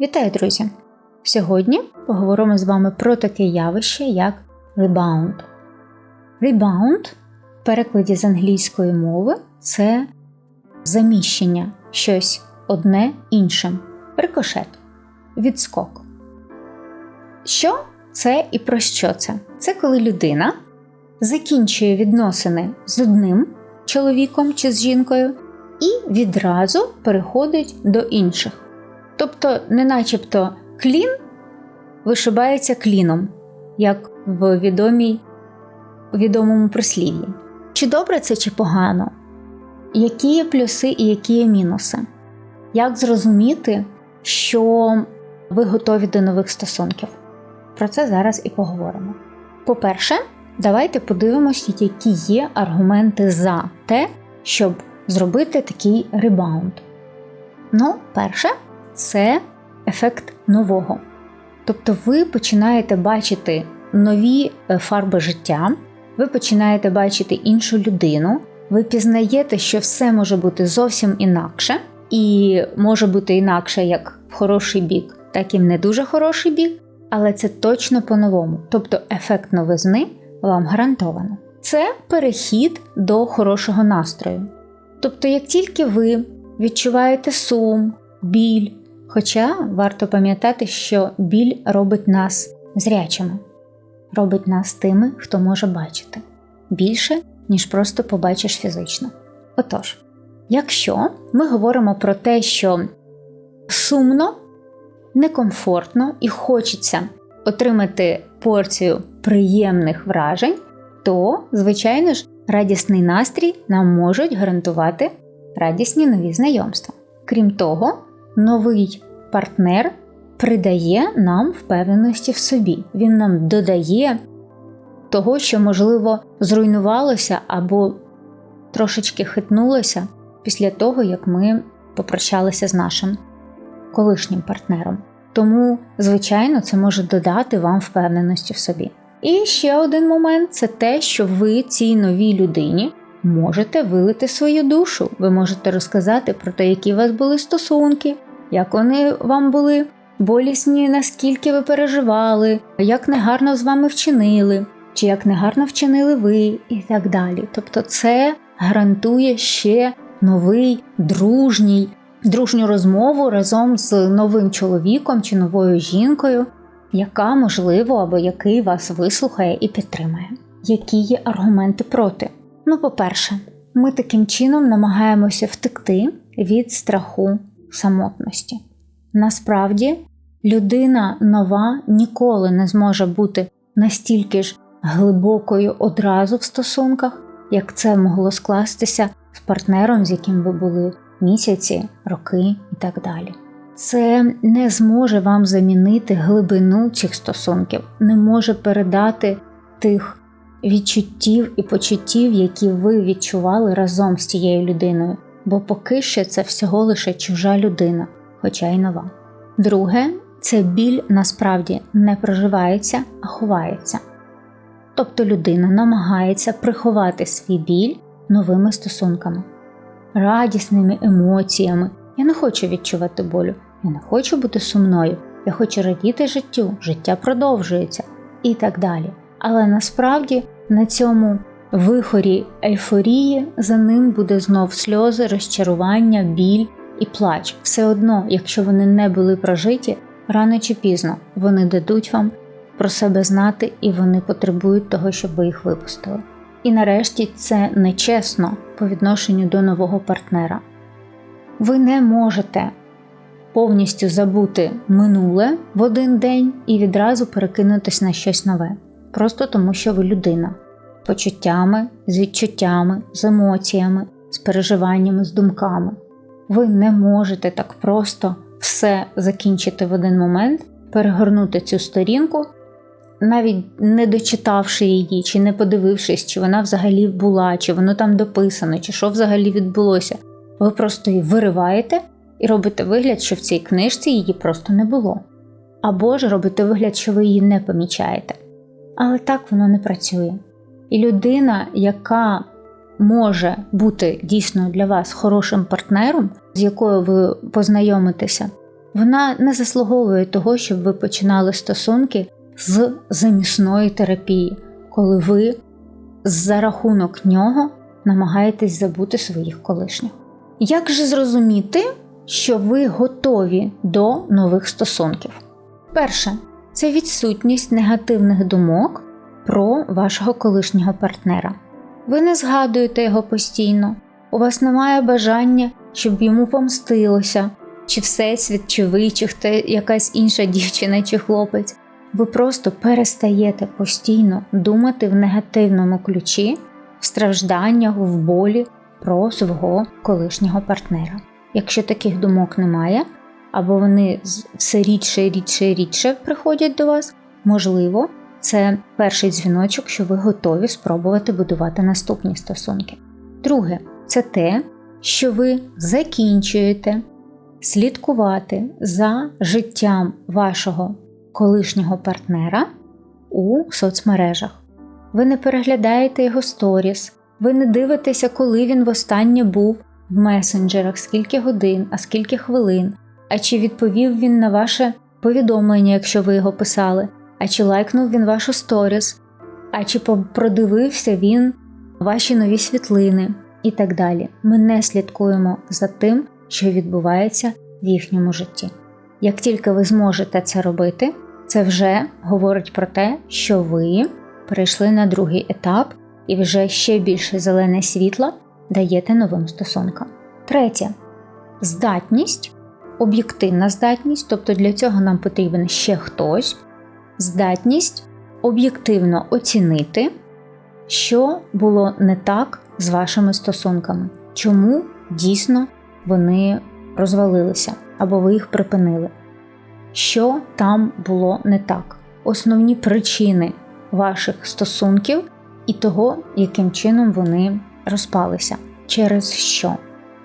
Вітаю, друзі! Сьогодні поговоримо з вами про таке явище, як rebound. Rebound в перекладі з англійської мови це заміщення щось одне іншим, рикошет, відскок. Що це і про що це? Це коли людина закінчує відносини з одним чоловіком чи з жінкою і відразу переходить до інших. Тобто, не начебто клін вишибається кліном, як в відомій, відомому прислів'ї. Чи добре це, чи погано? Які є плюси і які є мінуси? Як зрозуміти, що ви готові до нових стосунків? Про це зараз і поговоримо. По-перше, давайте подивимося, які є аргументи за те, щоб зробити такий ребаунд. Ну, перше, це ефект нового. Тобто ви починаєте бачити нові е, фарби життя, ви починаєте бачити іншу людину, ви пізнаєте, що все може бути зовсім інакше, і може бути інакше як в хороший бік, так і в не дуже хороший бік, але це точно по-новому. Тобто ефект новизни вам гарантовано. Це перехід до хорошого настрою. Тобто, як тільки ви відчуваєте сум, біль, Хоча варто пам'ятати, що біль робить нас зрячими, робить нас тими, хто може бачити більше, ніж просто побачиш фізично. Отож, якщо ми говоримо про те, що сумно, некомфортно і хочеться отримати порцію приємних вражень, то, звичайно ж, радісний настрій нам можуть гарантувати радісні нові знайомства. Крім того, новий партнер придає нам впевненості в собі. Він нам додає того, що, можливо, зруйнувалося або трошечки хитнулося після того, як ми попрощалися з нашим колишнім партнером. Тому, звичайно, це може додати вам впевненості в собі. І ще один момент це те, що ви цій новій людині можете вилити свою душу. Ви можете розказати про те, які у вас були стосунки, як вони вам були болісні, наскільки ви переживали, як негарно з вами вчинили, чи як негарно вчинили ви, і так далі. Тобто, це гарантує ще новий дружній, дружню розмову разом з новим чоловіком чи новою жінкою, яка, можливо, або який вас вислухає і підтримає. Які є аргументи проти? Ну, по-перше, ми таким чином намагаємося втекти від страху самотності. Насправді, людина нова ніколи не зможе бути настільки ж глибокою одразу в стосунках, як це могло скластися з партнером, з яким ви були місяці, роки і так далі. Це не зможе вам замінити глибину цих стосунків, не може передати тих відчуттів і почуттів, які ви відчували разом з цією людиною бо поки що це всього лише чужа людина, хоча й нова. Друге, це біль насправді не проживається, а ховається. Тобто людина намагається приховати свій біль новими стосунками, радісними емоціями. Я не хочу відчувати болю, я не хочу бути сумною, я хочу радіти життю, життя продовжується і так далі. Але насправді на цьому вихорі ейфорії за ним буде знов сльози, розчарування, біль і плач. Все одно, якщо вони не були прожиті, рано чи пізно вони дадуть вам про себе знати і вони потребують того, щоб ви їх випустили. І нарешті це нечесно по відношенню до нового партнера. Ви не можете повністю забути минуле в один день і відразу перекинутися на щось нове, просто тому що ви людина почуттями, з відчуттями, з емоціями, з переживаннями, з думками. Ви не можете так просто все закінчити в один момент, перегорнути цю сторінку, навіть не дочитавши її, чи не подивившись, чи вона взагалі була, чи воно там дописано, чи що взагалі відбулося. Ви просто її вириваєте і робите вигляд, що в цій книжці її просто не було. Або ж робите вигляд, що ви її не помічаєте. Але так воно не працює. І людина, яка може бути дійсно для вас хорошим партнером, з якою ви познайомитеся, Вона не заслуговує того, щоб ви починали стосунки з замісної терапії, коли ви за рахунок нього намагаєтесь забути своїх колишніх. Як же зрозуміти, що ви готові до нових стосунків? Перше, це відсутність негативних думок про вашого колишнього партнера. Ви не згадуєте його постійно, у вас немає бажання, щоб йому помстилося, чи всесвіт, чи ви, чи хто якась інша дівчина чи хлопець. Ви просто перестаєте постійно думати в негативному ключі, в стражданнях, в болі про свого колишнього партнера. Якщо таких думок немає, або вони все рідше, рідше і рідше приходять до вас, можливо, це перший дзвіночок, що ви готові спробувати будувати наступні стосунки. Друге, це те, що ви закінчуєте слідкувати за життям вашого колишнього партнера у соцмережах. Ви не переглядаєте його сторіс, ви не дивитеся, коли він востаннє був в месенджерах, скільки годин, а скільки хвилин, а чи відповів він на ваше повідомлення, якщо ви його писали, а чи лайкнув він вашу сторіс, а чи продивився він ваші нові світлини і так далі. Ми не слідкуємо за тим, що відбувається в їхньому житті. Як тільки ви зможете це робити, це вже говорить про те, що ви перейшли на другий етап і вже ще більше зелене світло даєте новим стосункам. Третє здатність, об'єктивна здатність, тобто для цього нам потрібен ще хтось, здатність об'єктивно оцінити, що було не так з вашими стосунками, чому дійсно вони розвалилися або ви їх припинили. Що там було не так? Основні причини ваших стосунків і того, яким чином вони розпалися, через що.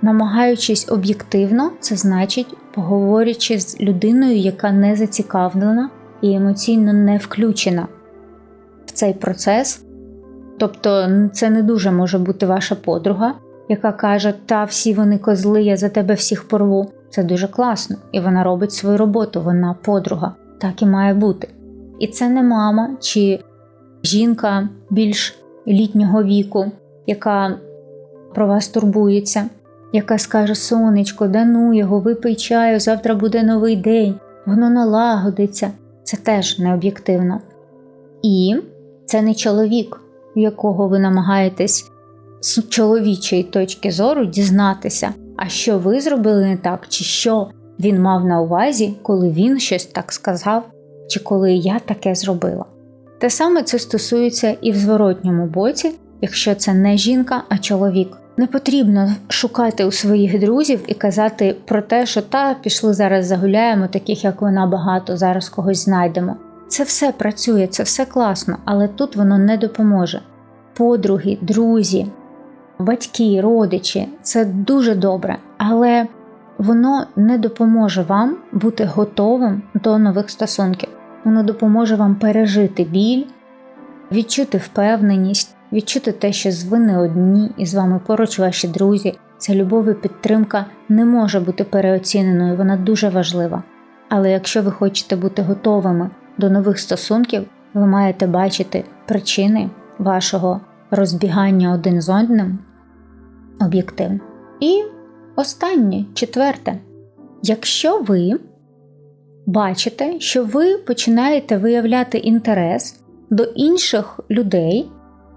Намагаючись об'єктивно, це значить, поговорячи з людиною, яка не зацікавлена і емоційно не включена в цей процес. Тобто, це не дуже може бути ваша подруга, яка каже, та всі вони козли, я за тебе всіх порву. Це дуже класно, і вона робить свою роботу, вона подруга, так і має бути. І це не мама чи жінка більш літнього віку, яка про вас турбується, яка скаже: Сонечко, да ну його, випий чаю, завтра буде новий день, воно налагодиться. Це теж не об'єктивно. І це не чоловік, якого ви намагаєтесь з чоловічої точки зору дізнатися, а що ви зробили не так, чи що він мав на увазі, коли він щось так сказав, чи коли я таке зробила. Те саме це стосується і в зворотньому боці, якщо це не жінка, а чоловік. Не потрібно шукати у своїх друзів і казати про те, що та пішли зараз загуляємо, таких як вона багато, зараз когось знайдемо. Це все працює, це все класно, але тут воно не допоможе. Подруги, друзі, батьки, родичі це дуже добре, але воно не допоможе вам бути готовим до нових стосунків. Воно допоможе вам пережити біль, відчути впевненість, відчути те, що ви не одні і з вами поруч ваші друзі. Ця любов і підтримка не може бути переоціненою, вона дуже важлива. Але якщо ви хочете бути готовими до нових стосунків, ви маєте бачити причини вашого розбігання один з одним об'єктивно. І останнє, четверте, якщо ви бачите, що ви починаєте виявляти інтерес до інших людей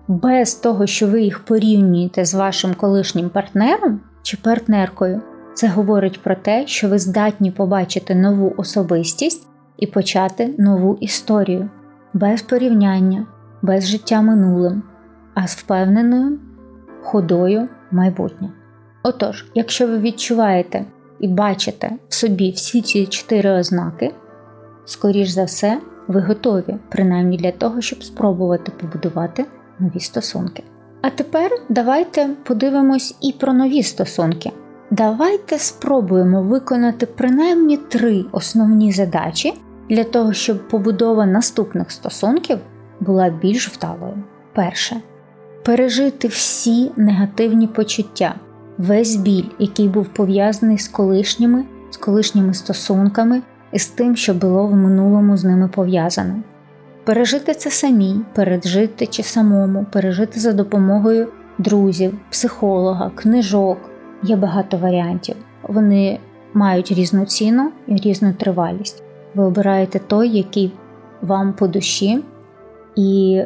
без того, що ви їх порівнюєте з вашим колишнім партнером чи партнеркою, це говорить про те, що ви здатні побачити нову особистість і почати нову історію без порівняння, без життя минулим, а з впевненою ходою майбутнє. Отож, якщо ви відчуваєте і бачите в собі всі ці чотири ознаки, скоріш за все, ви готові, принаймні для того, щоб спробувати побудувати нові стосунки. А тепер давайте подивимось і про нові стосунки. Давайте спробуємо виконати принаймні три основні задачі для того, щоб побудова наступних стосунків була більш вдалою. Перше пережити всі негативні почуття, весь біль, який був пов'язаний з колишніми з колишніми стосунками і з тим, що було в минулому з ними пов'язано. Пережити це самі, пережити чи самому, пережити за допомогою друзів, психолога, книжок. Є багато варіантів. Вони мають різну ціну і різну тривалість. Ви обираєте той, який вам по душі, і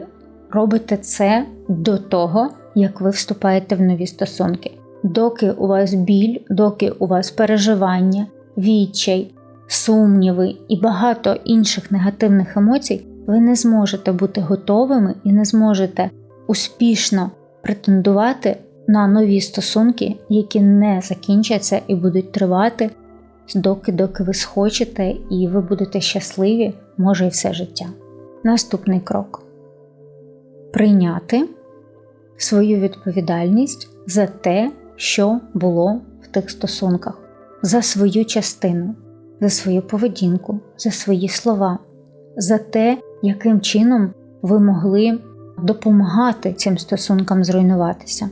робите це до того, як ви вступаєте в нові стосунки. Доки у вас біль, доки у вас переживання, відчай, сумніви і багато інших негативних емоцій, ви не зможете бути готовими і не зможете успішно претендувати на нові стосунки, які не закінчаться і будуть тривати, доки доки ви схочете і ви будете щасливі, може і все життя. Наступний крок прийняти свою відповідальність за те, що було в тих стосунках, за свою частину, за свою поведінку, за свої слова, за те, яким чином ви могли допомагати цим стосункам зруйнуватися.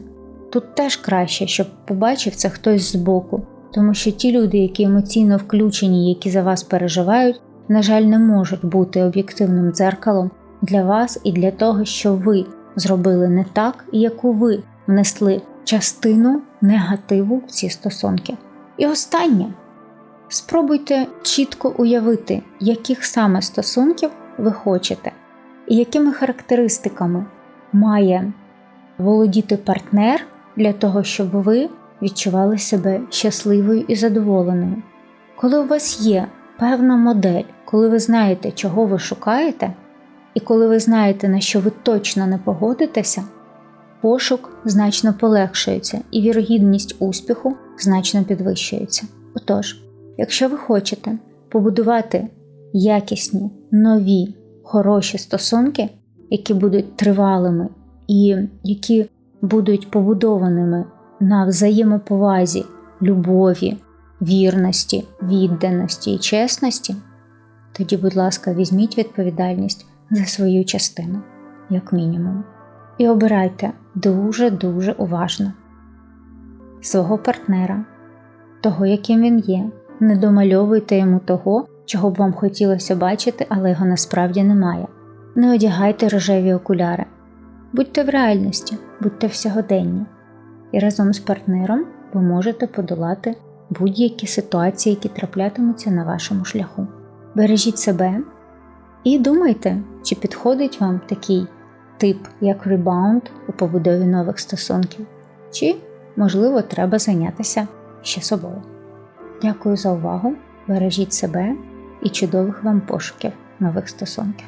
Тут теж краще, щоб побачив це хтось збоку, тому що ті люди, які емоційно включені, які за вас переживають, на жаль, не можуть бути об'єктивним дзеркалом для вас і для того, що ви зробили не так, яку ви внесли частину негативу в ці стосунки. І останнє спробуйте чітко уявити, яких саме стосунків ви хочете, і якими характеристиками має володіти партнер для того, щоб ви відчували себе щасливою і задоволеною. Коли у вас є певна модель, коли ви знаєте, чого ви шукаєте, і коли ви знаєте, на що ви точно не погодитеся, пошук значно полегшується і вірогідність успіху значно підвищується. Отож, якщо ви хочете побудувати якісні, нові, хороші стосунки, які будуть тривалими і які будуть побудованими на взаємоповазі, любові, вірності, відданості і чесності, тоді, будь ласка, візьміть відповідальність за свою частину, як мінімум, і обирайте дуже-дуже уважно свого партнера, того, яким він є. Не домальовуйте йому того, чого б вам хотілося бачити, але його насправді немає. Не одягайте рожеві окуляри. Будьте в реальності, будьте в сьогоденні. І разом з партнером ви можете подолати будь-які ситуації, які траплятимуться на вашому шляху. Бережіть себе і думайте, чи підходить вам такий тип, як ребаунд у побудові нових стосунків, чи, можливо, треба зайнятися ще собою. Дякую за увагу! Бережіть себе і чудових вам пошуків нових стосунків.